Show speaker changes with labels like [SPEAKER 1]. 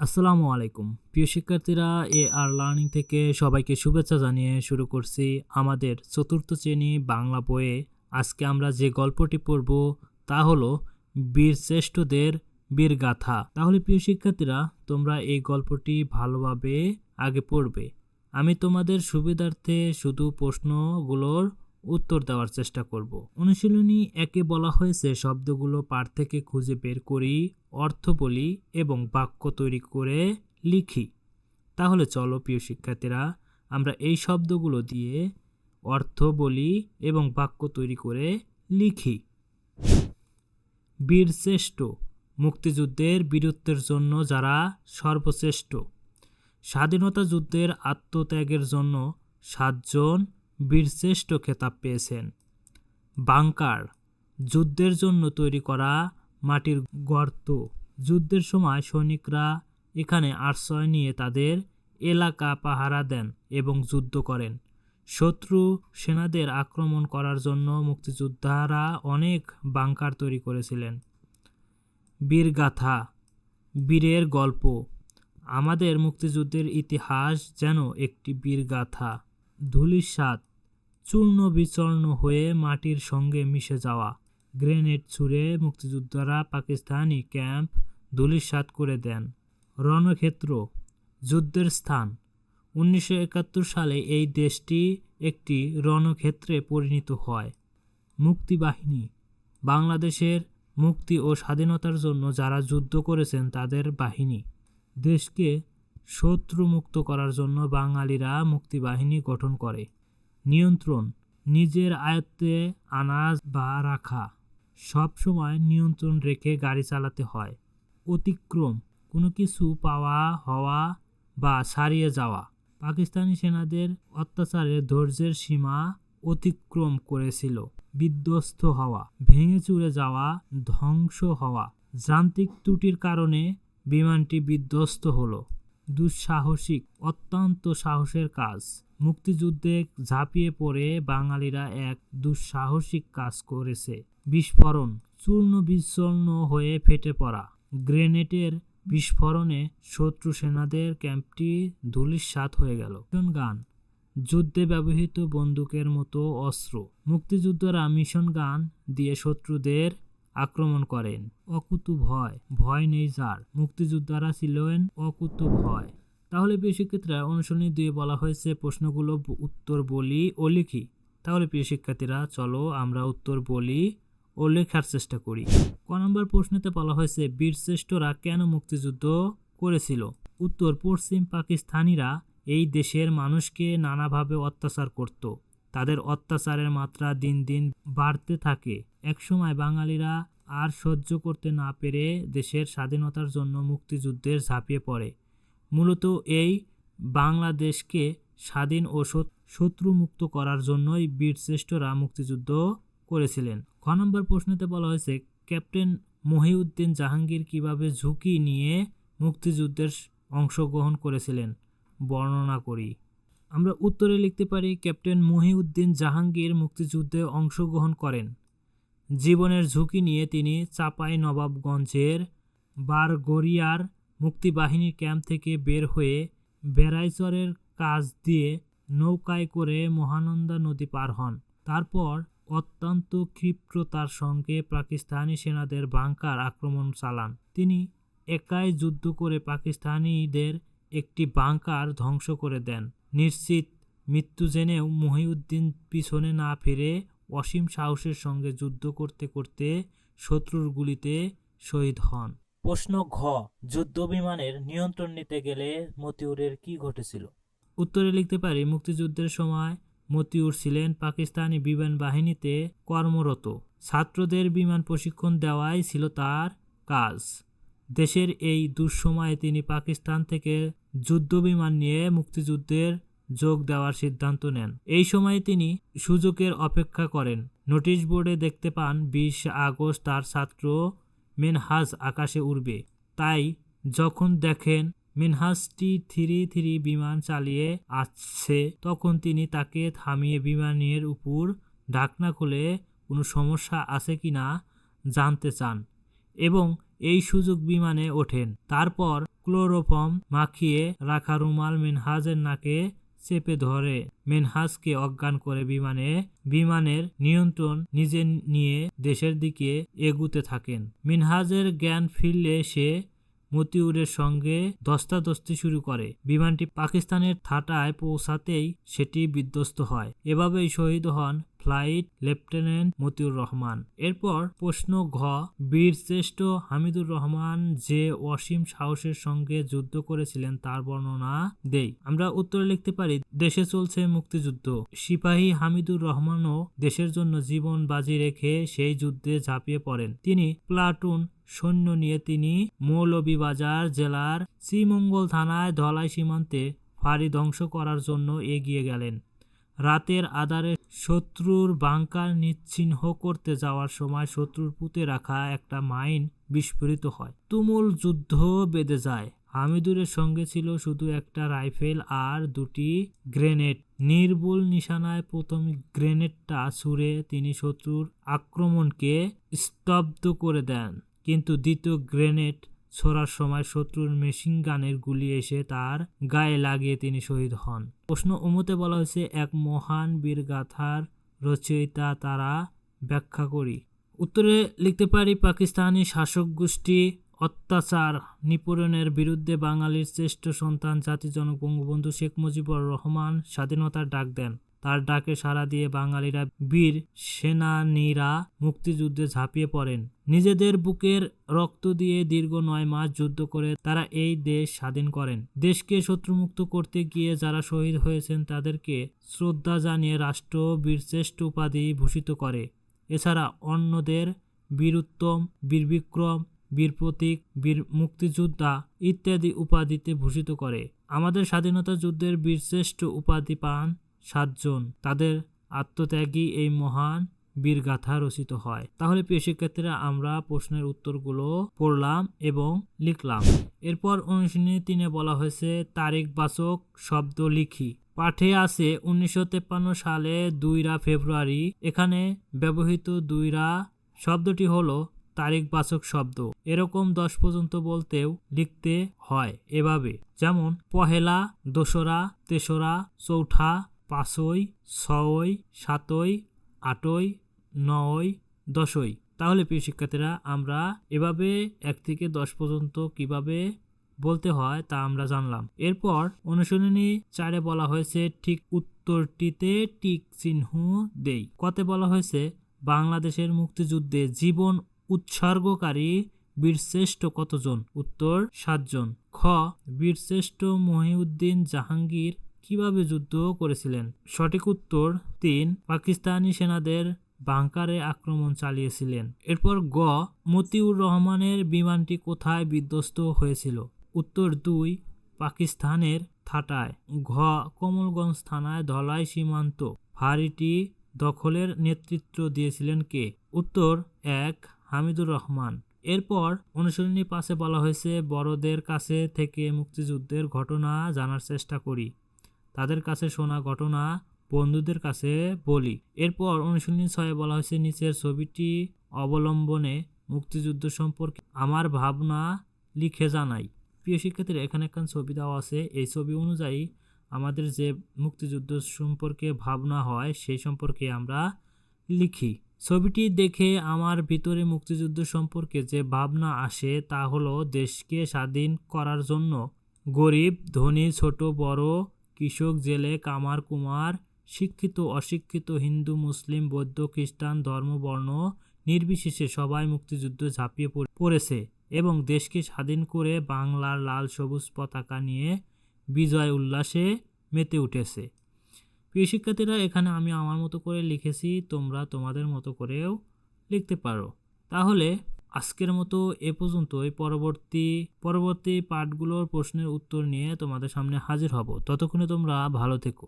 [SPEAKER 1] আসসালামু আলাইকুম। প্রিয় শিক্ষার্থীরা এ আর লার্নিং থেকে সবাইকে শুভেচ্ছা জানিয়ে শুরু করছি আমাদের চতুর্থ শ্রেণি বাংলা বইয়ে। আজকে আমরা যে গল্পটি পড়ব তা হলো বীর শ্রেষ্ঠদের বীরগাথা তাহলে প্রিয় শিক্ষার্থীরা, তোমরা এই গল্পটি ভালোভাবে আগে পড়বে। আমি তোমাদের সুবিধার্থে শুধু প্রশ্নগুলোর উত্তর দেওয়ার চেষ্টা করব। অনুশীলনী একে বলা হয়েছে, শব্দগুলো পাঠ থেকে খুঁজে বের করি অর্থ বলি এবং বাক্য তৈরি করে লিখি। তাহলে চলো, প্রিয় শিক্ষার্থীরা, আমরা এই শব্দগুলো দিয়ে অর্থ বলি এবং বাক্য তৈরি করে লিখি। বীরশ্রেষ্ঠ, মুক্তিযুদ্ধের বীরত্বের জন্য যারা সর্বশ্রেষ্ঠ, স্বাধীনতা যুদ্ধের আত্মত্যাগের জন্য সাতজন বীরশ্রেষ্ঠ খেতাব পেয়েছেন। বাংকার, যুদ্ধের জন্য তৈরি করা মাটির গর্ত। যুদ্ধের সময় সৈনিকরা এখানে আশ্রয় নিয়ে তাদের এলাকা পাহারা দেন এবং যুদ্ধ করেন। শত্রু সেনাদের আক্রমণ করার জন্য মুক্তিযোদ্ধারা অনেক বাংকার তৈরি করেছিলেন। বীরগাথা, বীরের গল্প। আমাদের মুক্তিযুদ্ধের ইতিহাস যেন একটি বীরগাথা। ধূলিসাৎ চূর্ণ বিচূর্ণ হয়ে মাটির সঙ্গে মিশে যাওয়া। গ্রেনেড ছুড়ে মুক্তিযোদ্ধারা পাকিস্তানি ক্যাম্প ধূলিসাৎ করে দেন। রণক্ষেত্র, যুদ্ধের স্থান। উনিশশো একাত্তর সালে এই দেশটি একটি রণক্ষেত্রে পরিণত হয়। মুক্তিবাহিনী, বাংলাদেশের মুক্তি ও স্বাধীনতার জন্য যারা যুদ্ধ করেছেন তাদের বাহিনী। দেশকে শত্রুমুক্ত করার জন্য বাঙালিরা মুক্তিবাহিনী গঠন করে। নিয়ন্ত্রণ, নিজের আয়ত্তে আনাজ বা রাখা। সব সময় নিয়ন্ত্রণ রেখে গাড়ি চালাতে হয়। অতিক্রম, কোনো কিছু পাওয়া, হওয়া বা ছাড়িয়ে যাওয়া। পাকিস্তানি সেনাদের অত্যাচারে ধৈর্যের সীমা অতিক্রম করেছিল। বিধ্বস্ত হওয়া, ভেঙে চুরে যাওয়া, ধ্বংস হওয়া যান্ত্রিক ত্রুটির কারণে বিমানটি বিধ্বস্ত হলো। দুঃসাহসিক, অত্যন্ত সাহসের কাজ। মুক্তিযুদ্ধে ঝাঁপিয়ে পড়ে বাঙালিরা এক দুঃসাহসিক কাজ করেছে। বিস্ফোরণ, চূর্ণ বিচ্ছন্ন হয়ে ফেটে পড়া। গ্রেনেডের বিস্ফোরণে শত্রু সেনাদের ক্যাম্পটি ধূলিসাৎ হয়ে গেল। গান, যুদ্ধে ব্যবহৃত বন্দুকের মতো অস্ত্র। মুক্তিযুদ্ধরা মিশন গান দিয়ে শত্রুদের আক্রমণ করেন। অকুতু ভয় ভয় নেই যার। মুক্তিযোদ্ধারা ছিলেন অকুতু ভয় তাহলে প্রিয় শিক্ষার্থীরা, অনুশীলনী দিয়ে বলা হয়েছে প্রশ্নগুলো উত্তর বলি ও লিখি। তাহলে প্রিয় শিক্ষার্থীরা, চলো আমরা উত্তর বলি ও লেখার চেষ্টা করি। ক নম্বর প্রশ্নতে বলা হয়েছে, বীরশ্রেষ্ঠরা কেন মুক্তিযুদ্ধ করেছিল? উত্তর, পশ্চিম পাকিস্তানিরা এই দেশের মানুষকে নানাভাবে অত্যাচার করত। তাদের অত্যাচারের মাত্রা দিন দিন বাড়তে থাকে। একসময় বাঙালিরা আর সহ্য করতে না পেরে দেশের স্বাধীনতার জন্য মুক্তিযুদ্ধের ঝাঁপিয়ে পড়ে। মূলত এই বাংলাদেশকে স্বাধীন ও শত্রুমুক্ত করার জন্যই বীরশ্রেষ্ঠরা মুক্তিযুদ্ধ করেছিলেন। খ নম্বর প্রশ্নতে বলা হয়েছে, ক্যাপ্টেন মহিউদ্দিন জাহাঙ্গীর কীভাবে ঝুঁকি নিয়ে মুক্তিযুদ্ধের অংশগ্রহণ করেছিলেন? বর্ণনা করি। আমরা উত্তরে লিখতে পারি, ক্যাপ্টেন মহিউদ্দিন জাহাঙ্গীর মুক্তিযুদ্ধে অংশগ্রহণ করেন। জীবনের ঝুঁকি নিয়ে তিনি চাপাই নবাবগঞ্জের বারগড়িয়ার মুক্তিবাহিনীর ক্যাম্প থেকে বের হয়ে বেড়াইচরের কাজ দিয়ে নৌকায় করে মহানন্দা নদী পার হন। তারপর অত্যন্ত ক্ষিপ্রতার সঙ্গে পাকিস্তানি সেনাদের বাংকার আক্রমণ চালান। তিনি একাই যুদ্ধ করে পাকিস্তানিদের একটি বাংকার ধ্বংস করে দেন। নিশ্চিত মৃত্যু জেনেও মহিউদ্দিন পিছনে না ফিরে অসীম সাহসের সঙ্গে যুদ্ধ করতে করতে শত্রুর গুলিতে শহীদ হন। প্রশ্ন ঘ যুদ্ধ বিমানের নিয়ন্ত্রণ নিতে গেলে মতিউরের কি ঘটেছিল? উত্তরে লিখতে পারি, মুক্তিযুদ্ধের সময় মতিউর ছিলেন পাকিস্তানি বিমান বাহিনীতে কর্মরত। ছাত্রদের বিমান প্রশিক্ষণ দেওয়াই ছিল তার কাজ। দেশের এই দুঃসময়ে তিনি পাকিস্তান থেকে যুদ্ধ বিমান নিয়ে মুক্তিযুদ্ধের যোগ দেওয়ার সিদ্ধান্ত নেন। এই সময়ে তিনি সুযোগের অপেক্ষা করেন। নোটিশ বোর্ডে দেখতে পান, বিশ আগস্ট তার ছাত্র মেনহাজ আকাশে উড়বে। তাই যখন দেখেন মিনহাজটি থ্রি থ্রি বিমান চালিয়ে আসছে, তখন তিনি তাকে থামিয়ে বিমানের উপর ঢাকনা খুলে কোনো সমস্যা আছে কিনা জানতে চান এবং এই সুযোগ বিমানে ওঠেন। তারপর ক্লোরোফর্ম মাখিয়ে রাখা রুমাল মিনহাজের নাকে চেপে ধরে মেনহাজকে অজ্ঞান করে বিমানে, বিমানের নিয়ন্ত্রণ নিজে নিয়ে দেশের দিকে এগুতে থাকেন। মিনহাজের জ্ঞান ফিরলে সে মতিউরের সঙ্গে দস্তাদস্তি শুরু করে। বিমানটি পাকিস্তানের থাটায় পৌঁছাতেই সেটি বিধ্বস্ত হয়। এভাবেই শহীদ হন ফ্লাইট লেফটেন্যান্ট মতিউর রহমান। এরপর প্রশ্ন ঘ, বীর শ্রেষ্ঠ হামিদুর রহমান যে অসীম সাহসের সঙ্গে যুদ্ধ করেছিলেন তার বর্ণনা দেই। আমরা উত্তরে লিখতে পারি, দেশে চলছে মুক্তিযুদ্ধ। সিপাহী হামিদুর রহমানও দেশের জন্য জীবন বাজি রেখে সেই যুদ্ধে ঝাঁপিয়ে পড়েন। তিনি প্লাটুন সৈন্য নিয়ে তিনি মৌলভীবাজার জেলার শ্রীমঙ্গল থানায় ধলাই সীমান্তে ফাঁড়ি ধ্বংস করার জন্য এগিয়ে গেলেন। রাতের আধারে শত্রুর বাংকার নিচ্ছিন্ন করতে যাওয়ার সময় শত্রুর পুঁতে রাখা একটা মাইন বিস্ফোরিত হয়। তুমুল যুদ্ধ বেঁধে যায়। হামিদুরের সঙ্গে ছিল শুধু একটা রাইফেল আর দুটি গ্রেনেড। নির্ভুল নিশানায় প্রথম গ্রেনেডটা ছুঁড়ে তিনি শত্রুর আক্রমণকে স্তব্ধ করে দেন। কিন্তু দ্বিতীয় গ্রেনেড ছোড়ার সময় শত্রুর মেশিন গানের গুলি এসে তার গায়ে লাগিয়ে তিনি শহীদ হন। প্রশ্ন উমতে বলা হয়েছে, এক মহান বীরগাথার রচয়িতা তারা ব্যাখ্যা করি। উত্তরে লিখতে পারি, পাকিস্তানি শাসক গোষ্ঠী অত্যাচার নিপীড়নের বিরুদ্ধে বাঙালির শ্রেষ্ঠ সন্তান, জাতিজনক বঙ্গবন্ধু শেখ মুজিবুর রহমান স্বাধীনতার ডাক দেন। তার ডাকে সাড়া দিয়ে বাঙালিরা বীর সেনানীরা মুক্তিযুদ্ধে ঝাঁপিয়ে পড়েন। নিজেদের বুকের রক্ত দিয়ে দীর্ঘ নয় মাস যুদ্ধ করে তারা এই দেশ স্বাধীন করেন। দেশকে শত্রুমুক্ত করতে গিয়ে যারা শহীদ হয়েছেন তাদেরকে শ্রদ্ধা জানিয়ে রাষ্ট্র বীরশ্রেষ্ঠ উপাধি ভূষিত করে। এছাড়া অন্যদের বীরুত্তম, বীরবিক্রম বীর প্রতীক বীর মুক্তিযোদ্ধা ইত্যাদি উপাধিতে ভূষিত করে। আমাদের স্বাধীনতা যুদ্ধের বীরশ্রেষ্ঠ উপাধি পান সাতজন। তাদের আত্মত্যাগী এই মহান বীরগাথা রচিত হয়। তাহলে প্রিয় শিক্ষার্থীরা, আমরা প্রশ্নের উত্তরগুলো পড়লাম এবং লিখলাম। এরপর অনুশীলনী তিনে বলা হয়েছে, তারিখ বাচক শব্দ লিখি। পাঠে আছে, উনিশশো সালে দুইরা ফেব্রুয়ারি, এখানে ব্যবহৃত দুইরা শব্দটি হলো তারিখবাচক শব্দ। এরকম দশ পর্যন্ত বলতেও লিখতে হয় এভাবে। যেমন, পহেলা, দোসরা, তেসরা, চৌঠা পাঁচই, ছয়, সাতই, আটই, নয়, দশই। তাহলে, প্রিয় শিক্ষার্থীরা, আমরা এভাবে এক থেকে দশ পর্যন্ত কীভাবে বলতে হয় তা আমরা জানলাম। এরপর অনুশীলনী চারে বলা হয়েছে, ঠিক উত্তরটিতে টিক চিহ্ন দেই। কতে বলা হয়েছে, বাংলাদেশের মুক্তিযুদ্ধে জীবন উৎসর্গকারী বীরশ্রেষ্ঠ কতজন? উত্তর, সাতজন। খ, বীরশ্রেষ্ঠ মহিউদ্দিন জাহাঙ্গীর কীভাবে যুদ্ধ করেছিলেন? সঠিক উত্তর, তিন, পাকিস্তানি সেনাদের বাংকারে আক্রমণ চালিয়েছিলেন। এরপর গ, মতিউর রহমানের বিমানটি কোথায় বিধ্বস্ত হয়েছিল? উত্তর দুই, পাকিস্তানের থাটায় ঘ, কমলগঞ্জ থানায় ধলাই সীমান্ত। ফাঁড়িটি দখলের নেতৃত্ব দিয়েছিলেন কে? উত্তর এক, হামিদুর রহমান। এরপর অনুশীলনী পাশে বলা হয়েছে, বড়দের কাছে থেকে মুক্তিযুদ্ধের ঘটনা জানার চেষ্টা করি। তাদের কাছে শোনা ঘটনা বন্ধুদের কাছে বলি। এরপর অনুশীলনী ছয়ে বলা হয়েছে, নিচের ছবিটি অবলম্বনে মুক্তিযুদ্ধ সম্পর্কে আমার ভাবনা লিখে জানাই। প্রিয় শিক্ষার্থীরা, এখানে একটা ছবি দেওয়া আছে। এই ছবি অনুযায়ী আমাদের যে মুক্তিযুদ্ধ সম্পর্কে ভাবনা হয়, সেই সম্পর্কে আমরা লিখি। ছবিটি দেখে আমার ভিতরে মুক্তিযুদ্ধ সম্পর্কে যে ভাবনা আসে, তা হলো দেশকে স্বাধীন করার জন্য গরিব, ধনী, ছোট, বড় কৃষক জেলে কামার কুমার, শিক্ষিত, অশিক্ষিত, হিন্দু, মুসলিম, বৌদ্ধ, খ্রিস্টান, ধর্ম, বর্ণ নির্বিশেষে সবাই মুক্তিযুদ্ধ ঝাঁপিয়ে পড়ে- পড়েছে এবং দেশকে স্বাধীন করে বাংলার লাল সবুজ পতাকা নিয়ে বিজয় উল্লাসে মেতে উঠেছে। প্রিয় শিক্ষার্থীরা, এখানে আমি আমার মতো করে লিখেছি, তোমরা তোমাদের মতো করেও লিখতে পারো। তাহলে আজকের মতো এ পর্যন্তই। পরবর্তী পরবর্তী পাঠগুলোর প্রশ্নের উত্তর নিয়ে তোমাদের সামনে হাজির হব। ততক্ষণে তোমরা ভালো থেকো।